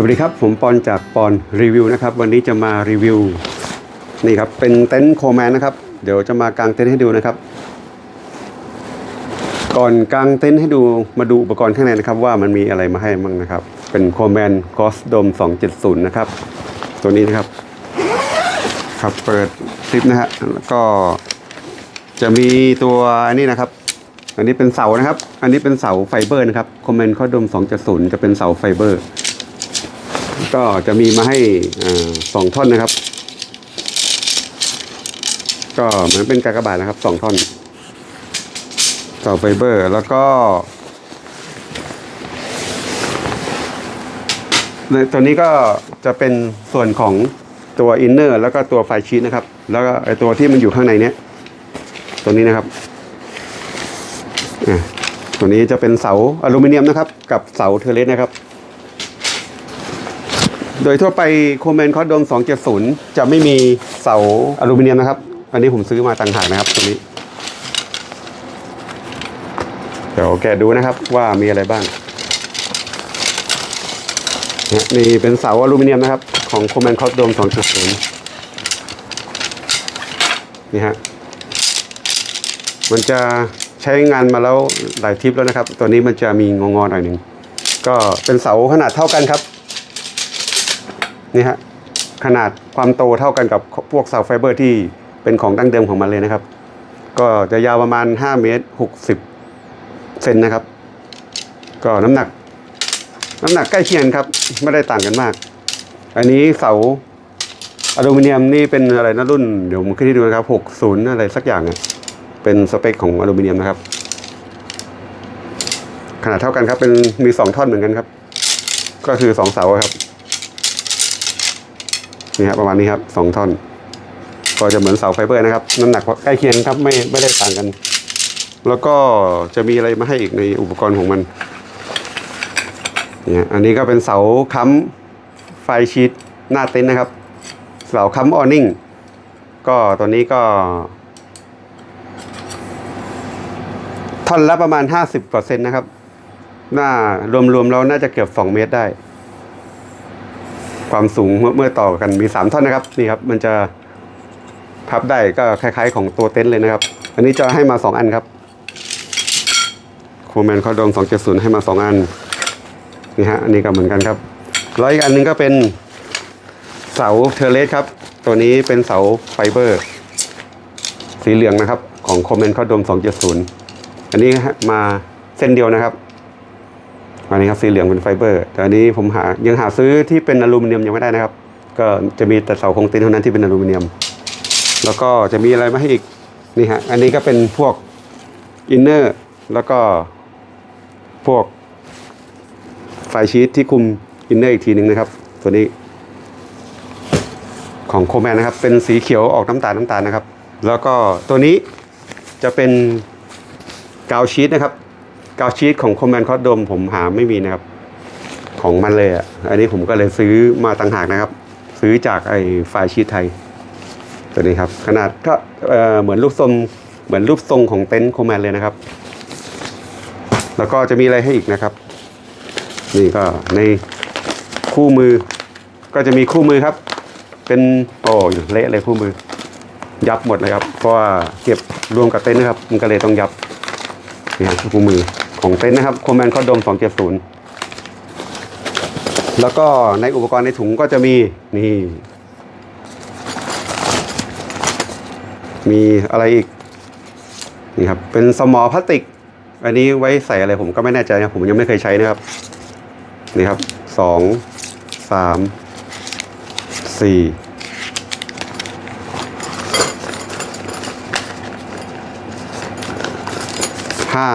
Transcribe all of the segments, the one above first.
สวัสดีครับ ผมปอนจากปอนรีวิวนะครับ วันนี้จะมารีวิวนี่ครับ เป็นเต็นท์โคแมนนะครับ เดี๋ยวจะมากางเต็นท์ให้ดูนะครับ ก่อนกางเต็นท์ให้ดูมาดูอุปกรณ์ข้างในนะครับ ว่ามันมีอะไรมาให้บ้างนะครับ เป็นโคแมนกอสโดม 270 นะครับ ตัวนี้นะครับ ครับเปิดคลิปนะฮะแล้วก็จะมีตัวอันนี้นะครับอันนี้เป็นเสานะครับ อันนี้เป็นเสาไฟเบอร์นะครับคอมเมนต์ข้อดม 270 จะเป็นเสาไฟเบอร์ ก็จะมีมาให้อสองท่อนนะครับ ก็เหมือนเป็นกากบาทนะครับสองท่อนเสาไฟเบอร์แล้วก็ในตัวนี้ก็จะเป็นส่วนของตัวอินเนอร์แล้วก็ตัวไฟชีตนะครับ แล้วก็ไอตัวที่มันอยู่ข้างในเนี้ย ตัวนี้นะครับอะตัวนี้จะเป็นเสาอลูมิเนียมนะครับ กับเสาเทอร์เลสนะครับ โดยทั่วไปโคเมนคอดม270 จะไม่มีเสาอลูมิเนียมนะครับ อันนี้ผมซื้อมาต่างหากนะครับตัวนี้ เดี๋ยวแกะดูนะครับว่ามีอะไรบ้างนะนี่เป็นเสาอลูมิเนียมนะครับ ของโคเมนคอดม270 นี่ฮะ มันจะใช้งานมาแล้วหลายทริปแล้วนะครับ ตัวนี้มันจะมีงองๆหน่อยหนึ่ง ก็เป็นเสาขนาดเท่ากันครับ นี่ฮะขนาดความโตเท่ากันกับพวกเสาไฟเบอร์ที่เป็นของดั้งเดิมของมันเลยนะครับ ก็จะยาวประมาณ 5 เมตร 60 เซนนะครับ ก็น้ำหนัก น้ำหนักใกล้เคียงครับ ไม่ได้ต่างกันมาก อันนี้เสาอลูมิเนียมนี่เป็นอะไรนะรุ่น เดี๋ยวผมขึ้นให้ดูนะครับ 60 อะไรสักอย่างเป็นสเปคของอลูมิเนียมนะครับ ขนาดเท่ากันครับเป็นมีสองท่อนเหมือนกันครับ ก็คือสองเสาครับ นี่ครับประมาณนี้ครับสองท่อน ก็จะเหมือนเสาไฟเบอร์นะครับน้ำหนักใกล้เคียงครับไม่ไม่ได้ต่างกัน แล้วก็จะมีอะไรมาให้อีกในอุปกรณ์ของมันเนี่ยอันนี้ก็เป็นเสาค้ำไฟชีตหน้าเต็นท์นะครับ เสาค้ำออนิ่งก็ตัวนี้ก็ท่อนละประมาณ 50%นะครับหน้ารวมๆแล้วน่าจะเกือบ 2 เมตรได้ ความสูงเมื่อเมื่อต่อกันมี 3 ท่อนนะครับนี่ครับมันจะพับได้ก็คล้าย ๆ ของตัวเต็นท์เลยนะครับ อันนี้จะให้มา 2 อันครับโคแมนคอดม270 ให้มา 2 อันนี่ฮะอันนี้ก็เหมือนกันครับแล้วอีกอันหนึงก็เป็นเสาเทเลสครับ ตัวนี้เป็นเสาไฟเบอร์ สีเหลืองนะครับ ของโคแมนคอดม270 อันนี้มาเส้นเดียวนะครับ อันนี้ครับสีเหลืองเป็นไฟเบอร์ แต่อันนี้ผมหายังหาซื้อที่เป็นอลูมิเนียมยังไม่ได้นะครับ ก็จะมีแต่เสาคงต็นเท่านั้นที่เป็นอลูมิเนียม แล้วก็จะมีอะไรมาให้อีกนี่ฮะอันนี้ก็เป็นพวกอินเนอร์แล้วก็พวกไฟชีตที่คุมอินเนอร์อีกทีหนึ่งนะครับ ตัวนี้ ของโคแมนนะครับ เป็นสีเขียวออกน้ำตาลน้ำตาลนะครับ แล้วก็ตัวนี้จะเป็นกาวชีตนะครับ กาวชีตของคอมแมนคอดดมผมหาไม่มีนะครับ ของมันเลยอะ อันนี้ผมก็เลยซื้อมาต่างหากนะครับ ซื้อจากไอ้ไฟล์ชีตไทย ตัวนี้ครับ ขนาดก็เหมือนรูปทรงเหมือนรูปทรงของเต็นท์คอมแมนเลยนะครับ แล้วก็จะมีอะไรให้อีกนะครับ นี่ก็ในคู่มือ ก็จะมีคู่มือครับ เป็นโอ้ยเละเลยคู่มือ ยับหมดเลยครับ เพราะว่าเก็บรวมกับเต็นท์นะครับ มันก็เลยต้องยับนี่ครับคู่มือ ของเต็นท์นะครับโคแมนคอดม 270 แล้วก็ในอุปกรณ์ในถุงก็จะมีนี่ มีอะไรอีก นี่ครับ เป็นสมอพลาสติก อันนี้ไว้ใส่อะไรผมก็ไม่แน่ใจนะ ผมยังไม่เคยใช้นะครับ นี่ครับสองสามสี่ห้า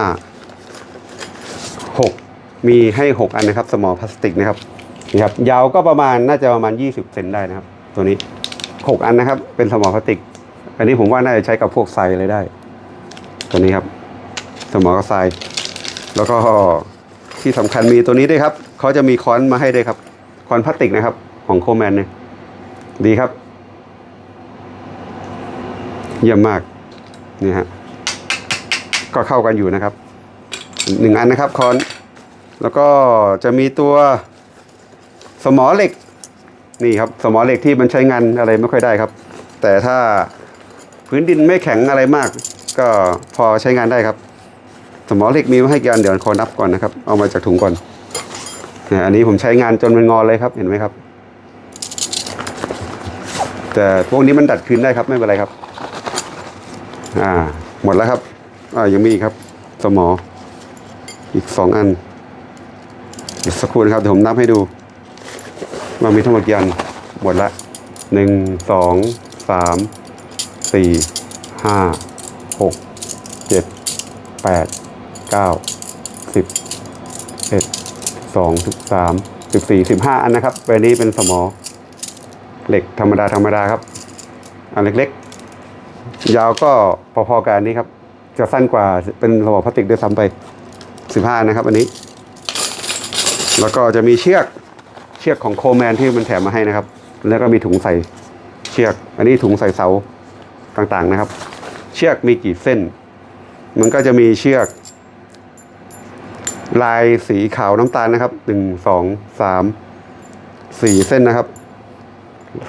มีให้หกอันนะครับ สมอพลาสติกนะครับนี่ครับ ยาวก็ประมาณน่าจะประมาณยี่สิบเซนได้นะครับ ตัวนี้หกอันนะครับ เป็นสมอพลาสติก อันนี้ผมว่าน่าจะใช้กับพวกไซอะไรได้ ตัวนี้ครับ สมอกับไซแล้วก็ที่สำคัญมีตัวนี้ด้วยครับ เขาจะมีค้อนมาให้ด้วยครับ ค้อนพลาสติกนะครับ ของโคแมนเนี่ย ดีครับ เยี่ยมมาก นี่ฮะ ก็เข้ากันอยู่นะครับ หนึ่งอันนะครับค้อน แล้วก็จะมีตัวสมอเหล็กนี่ครับสมอเหล็กที่มันใช้งานอะไรไม่ค่อยได้ครับ แต่ถ้าพื้นดินไม่แข็งอะไรมาก ก็พอใช้งานได้ครับ สมอเหล็กมีมาให้กันเดี๋ยวขอนับก่อนนะครับ เอามาจากถุงก่อนอันนี้ผมใช้งานจนมันงอเลยครับเห็นไหมครับ แต่พวกนี้มันดัดคืนได้ครับไม่เป็นไรครับ อ่าหมดแล้วครับอ่ายังมีอีกครับ สมออีกสองอัน อีกสักครู่นะครับเดี๋ยวผมนับให้ดูว่ามีทั้งหมดกี่อันหมดละหนึ่งสองสามสี่ห้าหกเจ็ดแปดเก้าสิบเอ็ดสองสิบสามสิบสี่สิบห้าอันนะครับใบนี้เป็นสมอเหล็กธรรมดาธรรมดาครับ อันเล็กๆ ยาวก็พอๆกันอันนี้ครับ จะสั้นกว่าเป็นสมอพลาสติกด้วยซ้ำไปสิบห้านะครับ อันนี้ แล้วก็จะมีเชือกเชือกของโคแมนที่มันแถมมาให้นะครับ แล้วก็มีถุงใส่เชือก อันนี้ถุงใส่เสาต่างๆนะครับ เชือกมีกี่เส้น มันก็จะมีเชือก ลายสีขาวน้ำตาลนะครับหนึ่งสองสามสี่เส้นนะครับ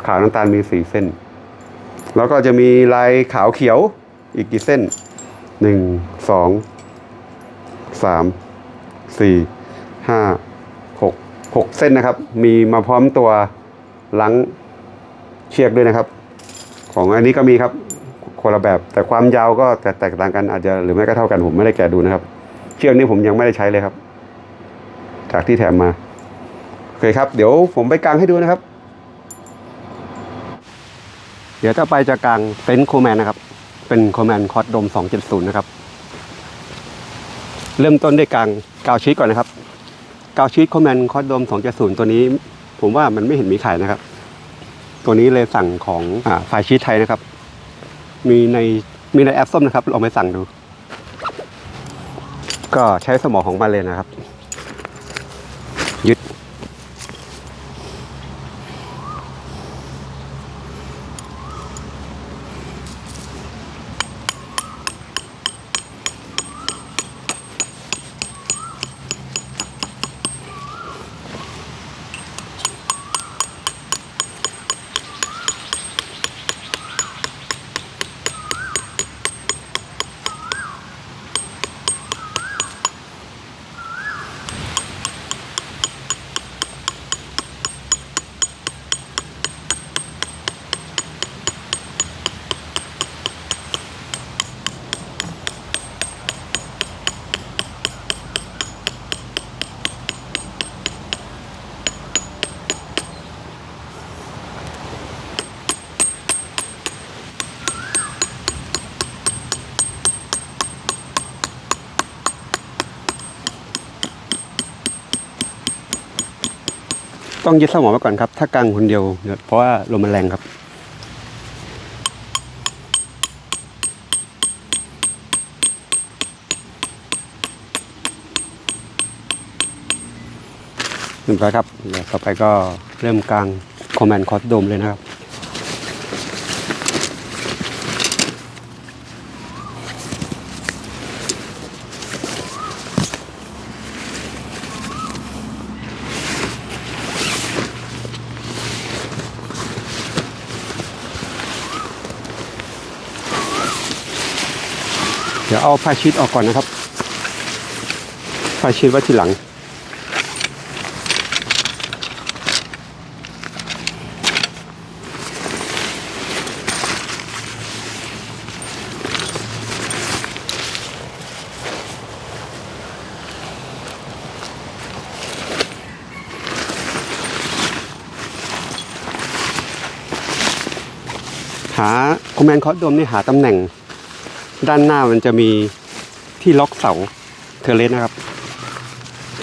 ขาวน้ำตาลมีสี่เส้น แล้วก็จะมีลายขาวเขียวอีกกี่เส้นหนึ่งสองสามสี่ห้า หกเส้นนะครับ มีมาพร้อมตัวลังเชือกด้วยนะครับ ของอันนี้ก็มีครับคนละแบบ แต่ความยาวก็แตกแตกต่างกันอาจจะหรือไม่ก็เท่ากันผมไม่ได้แกะดูนะครับ เชือกนี้ผมยังไม่ได้ใช้เลยครับ จากที่แถมมาโอเคครับ เดี๋ยวผมไปกางให้ดูนะครับ เดี๋ยวต่อไปจะกางเต็นท์โคแมนนะครับ เป็นโคแมนคอร์ดดม 270 นะครับ เริ่มต้นด้วยกางกาวชีตก่อนนะครับ กาวชีตโคแมนคอร์ดดม270 ตัวนี้ ผมว่ามันไม่เห็นมีขายนะครับ ตัวนี้เลยสั่งของอ่ายชีตไทยนะครับ มีในมีในแอปส้มนะครับลองไปสั่งดู ก็ใช้สมองของมาเลยนะครับ ต้องยึดสมองไว้ก่อนครับ ถ้ากางคนเดียวเนี่ยเพราะว่าลมมันแรงครับเรียบร้อยครับเดี๋ยวต่อไปก็เริ่มกลางคอมแมนด์คอร์ดโดมเลยนะครับ เอาผ้าชีตออกก่อนนะครับผ้าชีตไว้ทีหลัง หาคอมแมนคอร์ดโดมนี่หาตำแหน่ง ด้านหน้ามันจะมีที่ล็อกเสาเทเลสนะครับ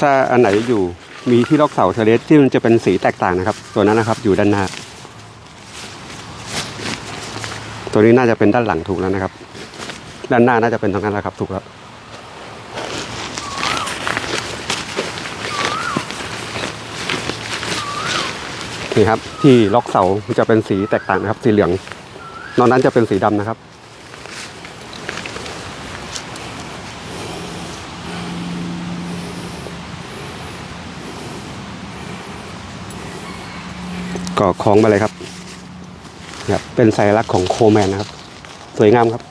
ถ้าอันไหนอยู่มีที่ล็อกเสาเทเลสที่มันจะเป็นสีแตกต่างนะครับ ตัวนั้นนะครับอยู่ด้านหน้า ตัวนี้น่าจะเป็นด้านหลังถูกแล้วนะครับ ด้านหน้าน่าจะเป็นตรงนั้นแหละครับ ถูกแล้วนี่ครับที่ล็อกเสาจะเป็นสีแตกต่างนะครับ สีเหลือง นอกนั้นจะเป็นสีดำนะครับ ก็คล้องมาเลยครับนะครับเป็นสัญลักษณ์ของโคแมนนะครับ สวยงามครับ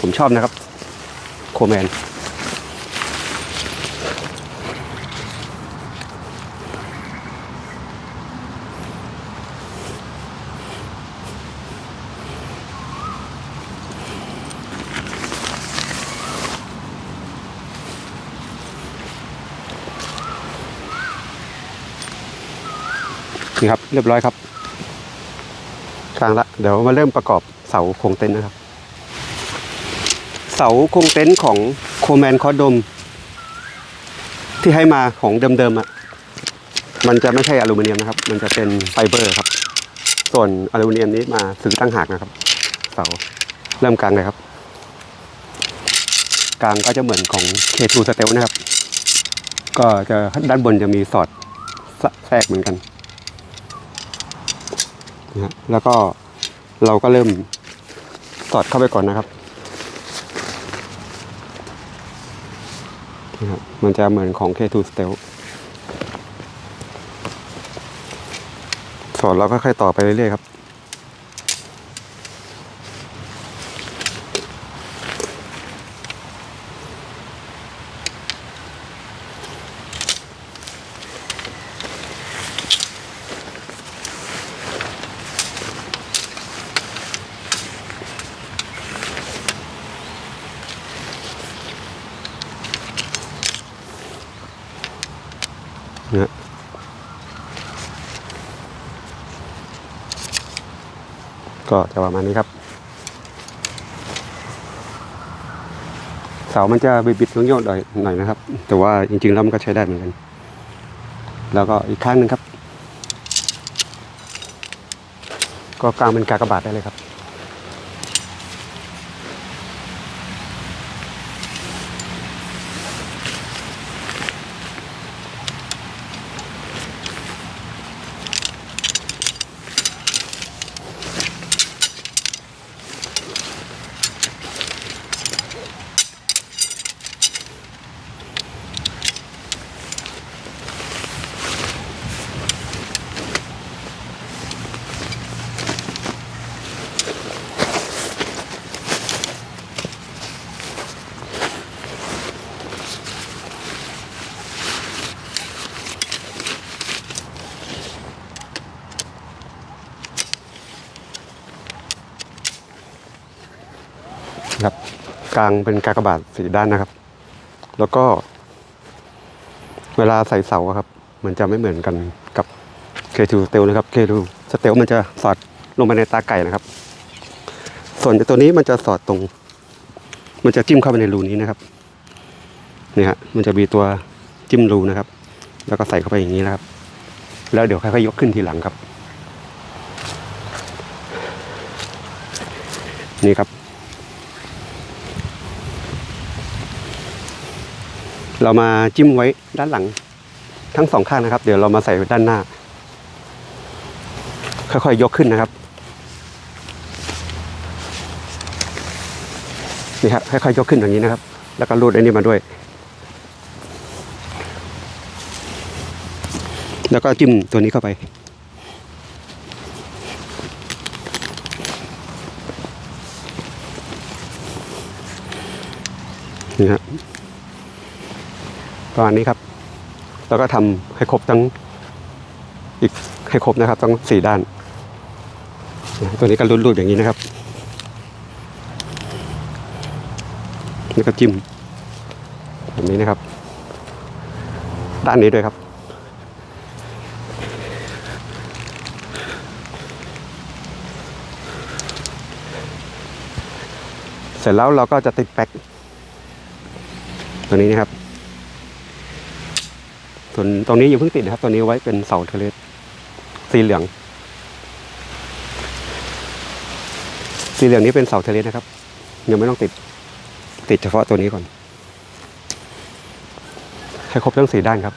ผมชอบนะครับ โคแมน เรียบร้อยครับกลางละเดี๋ยวมาเริ่มประกอบเสาโครงเต็นท์นะครับ เสาโครงเต็นท์ของโคแมนคอดม ที่ให้มาของเดิมๆอะมันจะไม่ใช่อลูมิเนียมนะครับ มันจะเป็นไฟเบอร์ครับ ส่วนอลูมิเนียมนี้มาซื้อตั้งหากนะครับ เสาเริ่มกลางเลยครับ กลางก็จะเหมือนของ K2 s t e l นะครับ ก็จะด้านบนจะมีสอดแทรกเหมือนกัน นะฮะแล้วก็เราก็เริ่มสอดเข้าไปก่อนนะครับนะครับ มันจะเหมือนของ K2 Stel สอดเราก็ค่อยต่อไปเรื่อยๆครับ ก็จะประมาณนี้ครับ เสามันจะบิดๆโยงๆหน่อยหน่อยนะครับ แต่ว่าจริงๆแล้วมันก็ใช้ได้เหมือนกัน แล้วก็อีกข้างหนึ่งครับ ก็กลางเป็นกากบาทได้เลยครับ ครับ กลางเป็นกากบาทสีด้านนะครับ แล้วก็ เวลาใส่เสาครับ มันจะไม่เหมือนกันกับ K2 Steel นะครับ K2 Steel มันจะสอดลงไปในตาไก่นะครับ ส่วนตัวนี้มันจะสอดตรง มันจะจิ้มเข้าไปในรูนี้นะครับนี่ฮะมันจะมีตัวจิ้มรูนะครับ แล้วก็ใส่เข้าไปอย่างนี้นะครับ แล้วเดี๋ยวค่อยๆยกขึ้นทีหลังครับ นี่ครับ เรามาจิ้มไว้ด้านหลัง ทั้งสองข้างนะครับ เดี๋ยวเรามาใส่ด้านหน้า ค่อยๆยกขึ้นนะครับนี่ครับค่อยๆยกขึ้นอย่างนี้นะครับ แล้วก็รูดไอ้นี่มาด้วย แล้วก็จิ้มตัวนี้เข้าไปนี่ครับ ประมาณนี้ครับ แล้วก็ทำให้ครบทั้งอีกให้ครบนะครับทั้งสี่ด้าน ตัวนี้ก็รูดๆอย่างนี้นะครับนี่ก็จิ้มแบบนี้นะครับ ด้านนี้ด้วยครับเสร็จแล้วเราก็จะติดแป๊กตัวนี้นะครับ ส่วนตรงนี้ยังเพิ่งติดนะครับตัวนี้ไว้เป็นเสาเทเลสสีเหลือง สีเหลืองนี้เป็นเสาเทเลสนะครับ ยังไม่ต้องติด ติดเฉพาะตัวนี้ก่อน ให้ครบทั้งสี่ด้านครับ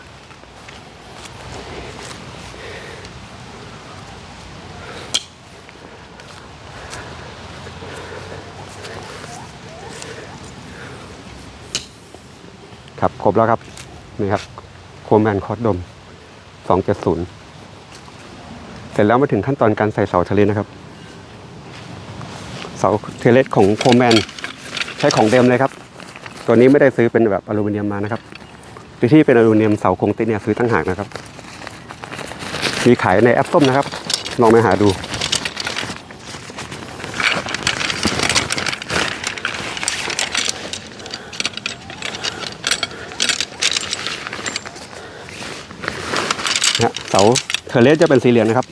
ครับครบแล้วครับนี่ครับ โคแมนคอร์ดดม 270 เสร็จแล้วมาถึงขั้นตอนการใส่เสาเทเลสนะครับ เสาเทเลสของโคแมนใช้ของเดิมเลยครับ ตัวนี้ไม่ได้ซื้อเป็นแบบอลูมิเนียมมานะครับที่ที่เป็นอลูมิเนียมเสาโครงติเนี่ยซื้อตั้งหากนะครับ มีขายในแอปส้มนะครับ ลองไปหาดู สาเทเลสจะเป็นสีเหลืองนะครับ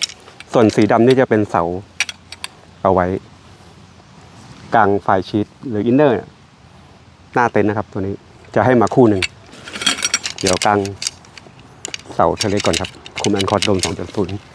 ส่วนสีดำนี่จะเป็นเสา เอาไว้ กลางไฟชีตหรืออินเนอร์หน้าเต็นท์นะครับ ตัวนี้จะให้มาคู่หนึ่งเดี๋ยวกลางเสาเทเลสก่อนครับคุมแอนคอร์ดโดม2.0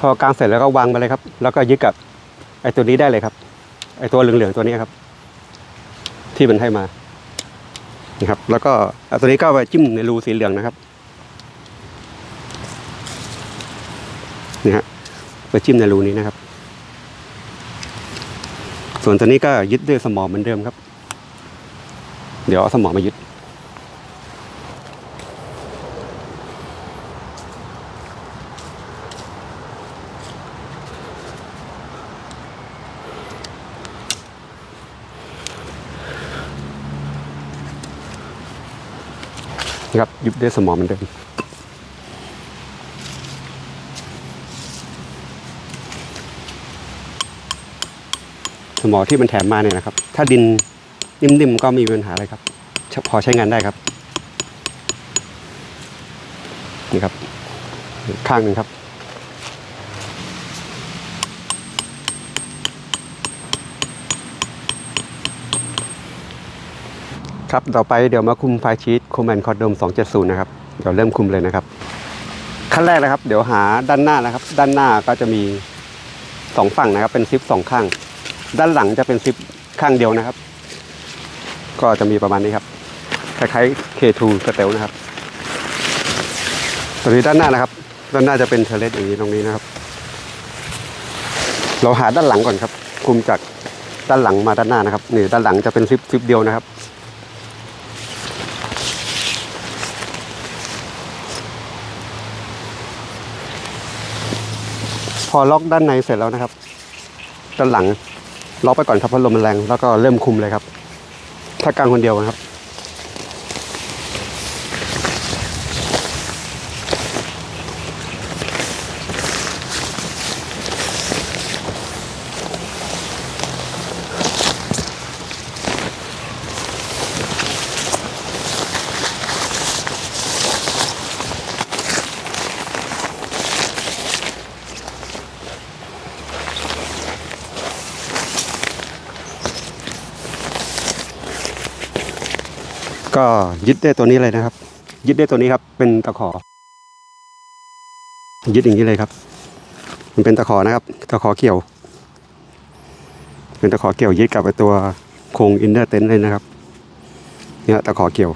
พอกางเสร็จแล้วก็วางไปเลยครับ แล้วก็ยึดกับไอ้ตัวนี้ได้เลยครับ ไอ้ตัวเหลืองๆตัวนี้ครับ ที่มันให้มานี่ครับ แล้วก็เอาตัวนี้ก็ไปจิ้มในรูสีเหลืองนะครับนี่ฮะไปจิ้มในรูนี้นะครับ ส่วนตัวนี้ก็ยึดด้วยสมอเหมือนเดิมครับ เดี๋ยวเอาสมอมายึด นะครับยึดด้วยสมอเหมือนเดิมสมอที่มันแถมมาเนี่ยนะครับ ถ้าดินนิ่มๆก็ไมมีปัญหาอะไรครับ พอใช้งานได้ครับ นี่ครับ ข้างหนึ่งครับ ครับ ต่อไปเดี๋ยวมาคุมไฟชีตคุมแอนคอร์ดโดม 270 นะครับ เดี๋ยวเริ่มคุมเลยนะครับ ขั้นแรกนะครับ เดี๋ยวหาด้านหน้านะครับ ด้านหน้าก็จะมีสองฝั่งนะครับ เป็นซิปสองข้าง ด้านหลังจะเป็นซิปข้างเดียวนะครับ ก็จะมีประมาณนี้ครับ คล้ายๆ K2 สเตลนะครับตัวนี้ด้านหน้านะครับ ด้านหน้าจะเป็นเทเลสอย่างนี้ตรงนี้นะครับ เราหาด้านหลังก่อนครับ คุมจากด้านหลังมาด้านหน้านะครับ นี่ด้านหลังจะเป็นซิปซิปเดียวนะครับ พอล็อกด้านในเสร็จแล้วนะครับ ด้านหลังล็อกไปก่อนครับเพราะลมมันแรงแล้วก็เริ่มคุมเลยครับ ถ้ากลางคนเดียวนะครับ ก็ยึดได้ตัวนี้เลยนะครับ ยึดได้ตัวนี้ครับ เป็นตะขอ ยึดอย่างนี้เลยครับ มันเป็นตะขอนะครับ ตะขอเกี่ยว เป็นตะขอเกี่ยวยึดกับไปตัวโครงอินเนอร์เต็นเลยนะครับ เนี่ยตะขอเกี่ยว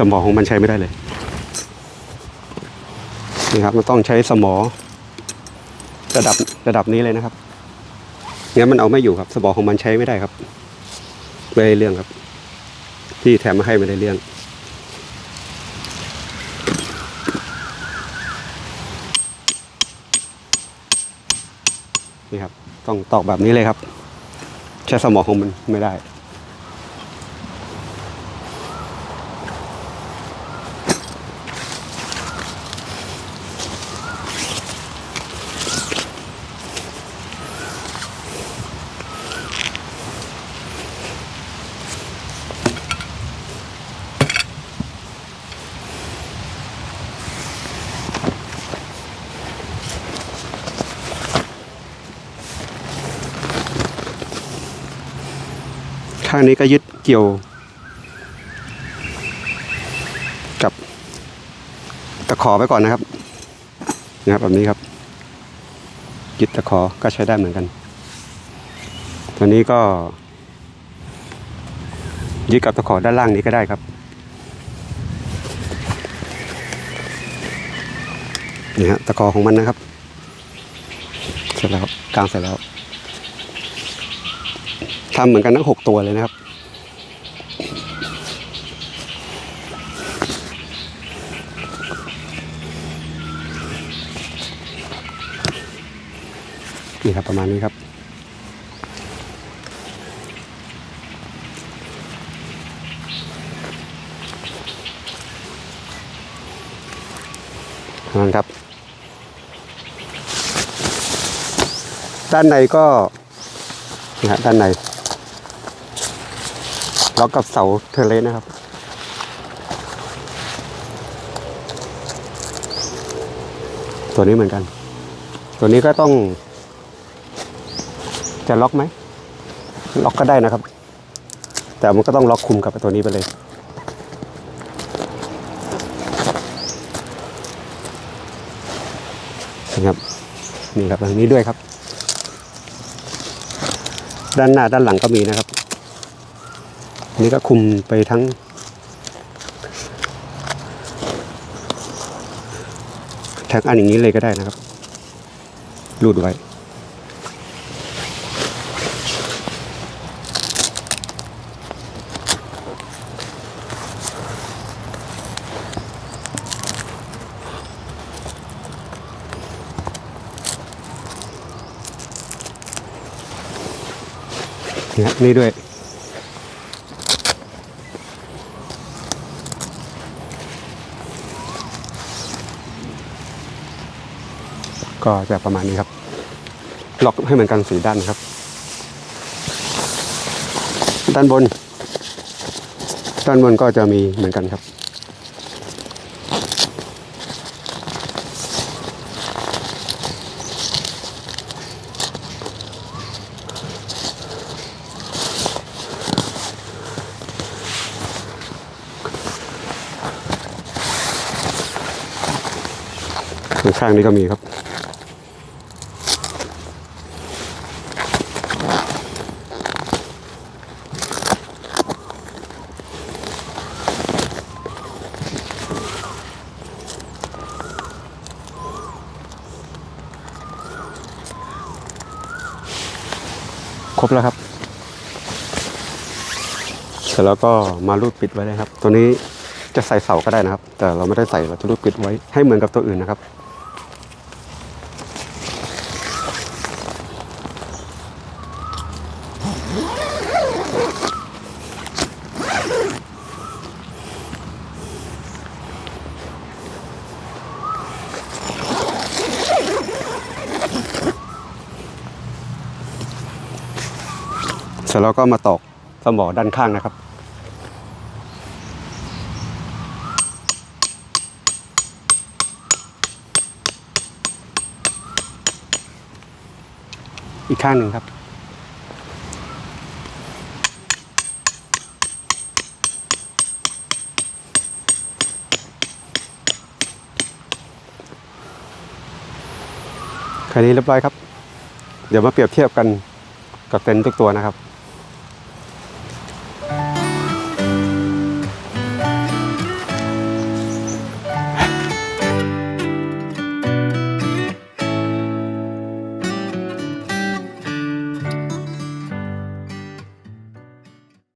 สมอของมันใช้ไม่ได้เลยนี่ครับมันต้องใช้สมอ ระดับระดับนี้เลยนะครับงั้นมันเอาไม่อยู่ครับ สมอของมันใช้ไม่ได้ครับไม่ได้เรื่องครับ ที่แถมมาให้ไม่ได้เรื่องนี่ครับ ต้องตอกแบบนี้เลยครับ ใช้สมองของมันไม่ได้ ข้างนี้ก็ยึดเกี่ยว กับตะขอไปก่อนนะครับนะครับแบบนี้ครับ ยึดตะขอก็ใช้ได้เหมือนกัน ตัวนี้ก็ ยึดกับตะขอด้านล่างนี้ก็ได้ครับนี่ฮะตะขอของมันนะครับ เสร็จแล้วกลางเสร็จแล้ว ทำเหมือนกันทั้งหกตัวเลยนะครับ นี่ครับประมาณนี้ครับ นั่นครับ ด้านในก็นะฮะด้านใน ล็อกกับเสาเทเลสนะครับ ตัวนี้เหมือนกัน ตัวนี้ก็ต้อง จะล็อกไหม ล็อกก็ได้นะครับ แต่มันก็ต้องล็อกคุมกับตัวนี้ไปเลยนะครับนี่ครับทางนี้ด้วยครับ ด้านหน้าด้านหลังก็มีนะครับ นี้ก็คุมไปทั้ง ทั้งอันอย่างนี้เลยก็ได้นะครับ รูดไว้ นี่ครับนี่ด้วย ก็จะประมาณนี้ครับ ล็อกให้เหมือนกันสีด้านนะครับ ด้านบน ด้านบนก็จะมีเหมือนกันครับข้างนี้ก็มีครับ ครบแล้วครับ เสร็จแล้วก็มารูดปิดไว้เลยครับ ตัวนี้จะใส่เสาก็ได้นะครับ แต่เราไม่ได้ใส่เราจะรูดปิดไว้ให้เหมือนกับตัวอื่นนะครับ แล้วก็มาตอกสมอด้านข้างนะครับ อีกข้างหนึ่งครับแค่นี้เรียบร้อยครับ เดี๋ยวมาเปรียบเทียบกันกับเต็นท์ทุกตัวนะครับ